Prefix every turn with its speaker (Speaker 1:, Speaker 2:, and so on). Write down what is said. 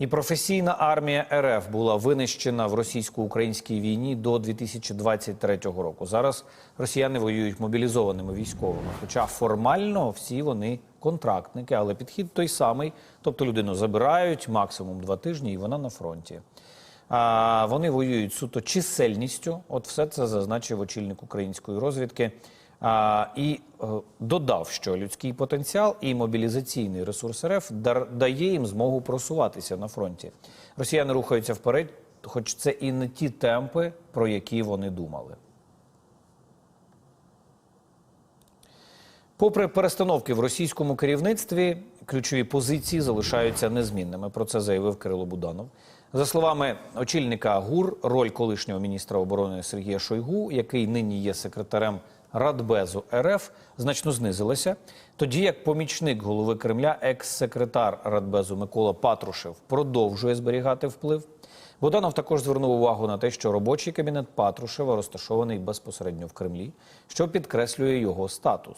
Speaker 1: І професійна армія РФ була винищена в російсько-українській війні до 2023 року. Зараз росіяни воюють мобілізованими військовими. Хоча формально всі вони контрактники, але підхід той самий. Тобто людину забирають максимум два тижні, і вона на фронті. А вони воюють суто чисельністю. От все це зазначив очільник української розвідки. І е, додав, що людський потенціал і мобілізаційний ресурс РФ дає їм змогу просуватися на фронті. Росіяни рухаються вперед, хоч це і не ті темпи, про які вони думали. Попри перестановки в російському керівництві, ключові позиції залишаються незмінними. Про це заявив Кирило Буданов. За словами очільника ГУР, роль колишнього міністра оборони Сергія Шойгу, який нині є секретарем Радбезу РФ, значно знизилася. Тоді як помічник голови Кремля, екс-секретар Радбезу Микола Патрушев, продовжує зберігати вплив. Буданов також звернув увагу на те, що робочий кабінет Патрушева розташований безпосередньо в Кремлі, що підкреслює його статус.